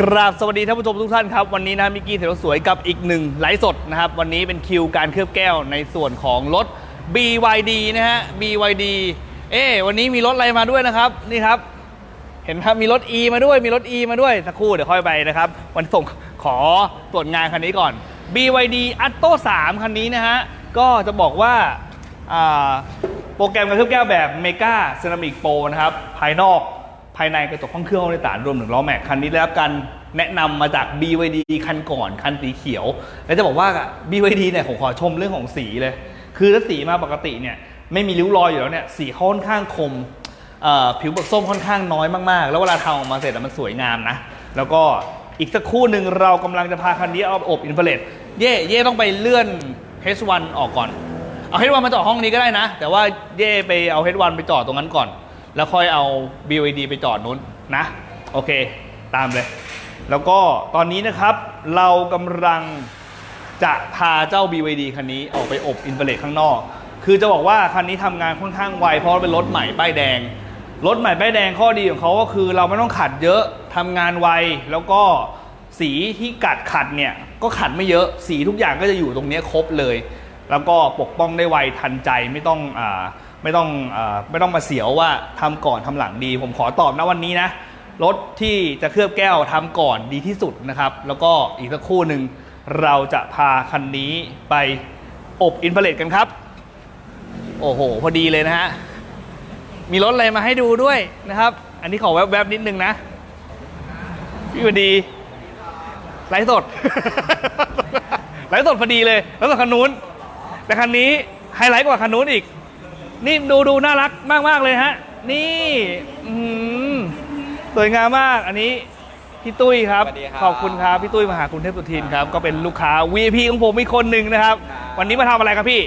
กราบสวัสดีท่านผู้ชมทุกท่านครับ วันนี้นะมิกกี้เถวสวยกับอีกหนึ่งไลฟ์สดนะครับ วันนี้เป็นคิวการเคลือบแก้วในส่วนของรถ BYD นะฮะ BYD เอ๊วันนี้มีรถอะไรมาด้วยนะครับ นี่ครับ เห็นครับมีรถ E มาด้วยมีรถ E มาด้วยสักครู่เดี๋ยวค่อยไปนะครับ วันส่งขอตรวจงานคันนี้ก่อน BYD Atto 3 คันนี้นะฮะ ก็จะบอกว่าอ่าโปรแกรมการเคลือบแก้วแบบ Mega Ceramic Pro นะครับภายนอก ภายในกระจกห้องเครื่องห้องโดยสารรวมถึงล้อแม็กคันนี้ได้รับการแนะนำมาจาก BYD คันก่อนคันสีเขียว และจะบอกว่า BYD เนี่ยผมขอชมเรื่องของสีเลย คือถ้าสีมาปกติเนี่ยไม่มีริ้วรอยอยู่แล้วเนี่ยสีค่อนข้างคมผิวเปลือกส้มค่อนข้างน้อยมากๆ แล้วเวลาทำออกมาเสร็จอะมันสวยงามนะ แล้วก็อีกสักคู่หนึ่งเรากำลังจะพาคันนี้เอาอบอินฟราเรดเย่เย่ต้องไปเลื่อน H1 ออกก่อน เอา H1 มาจอดห้องนี้ก็ได้นะ แต่ว่าเย่ไปเอา H1 ไปจอดตรงนั้นก่อน แล้วค่อยเอา BYD ไปจอดนู้นนะ โอเค ตามเลย แล้วก็ตอนนี้นะครับเรากำลังจะพาเจ้า BYD คันนี้ออกไปอบอินฟราเรดข้างนอก คือจะบอกว่าคันนี้ทำงานค่อนข้างไว เพราะเป็นรถใหม่ป้ายแดง รถใหม่ป้ายแดงข้อดีของเขาก็คือเราไม่ต้องขัดเยอะทำงานไว แล้วก็สีที่กัดขัดเนี่ยก็ขัดไม่เยอะ สีทุกอย่างก็จะอยู่ตรงนี้ครบเลย แล้วก็ปกป้องได้ไวทันใจไม่ต้องอ่า ไม่ต้องอไม่ต้องมาเสียวว่าทำก่อนทำหลังดี ผมขอตอบนะวันนี้นะรถที่จะเคลือบแก้วทำก่อนดีที่สุดนะครับ แล้วก็อีกสักครู่หนึ่งเราจะพาคันนี้ไปอบอินฟราเรดกันครับ โอ้โห พอดีเลยนะฮะ มีรถอะไรมาให้ดูด้วยนะครับ อันนี้ขอแวบๆนิดนึงนะ พี่พอดีไลฟ์สดไลฟ์สดพอดีเลย แล้วก็คันนู้น แต่คันนี้ไฮไลท์กว่าคันนู้นอีก นี่ดูดูน่ารักมากๆเลยฮะ นี่อื้อหือสวยงามมากอันนี้พี่ตุ้ยครับสวัสดีครับขอบคุณครับพี่ตุ้ยมหาคุณเทพสุทินครับ ก็เป็นลูกค้า VIP ของผมอีกคนหนึ่งนะครับครับวันนี้มาทำอะไรครับพี่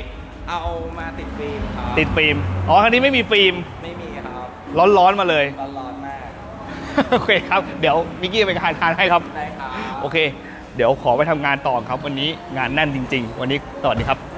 เอามาติดฟิล์มครับติดฟิล์มอ๋อคันนี้ไม่มีฟิล์มไม่มีครับร้อนๆมาเลยร้อนๆมากโอเคครับ เดี๋ยวมิกกี้ไปทานทานให้ครับได้ครับโอเค เดี๋ยวขอไปทำงานต่อครับ วันนี้งานแน่นจริง ๆ วันนี้สวัสดีครับ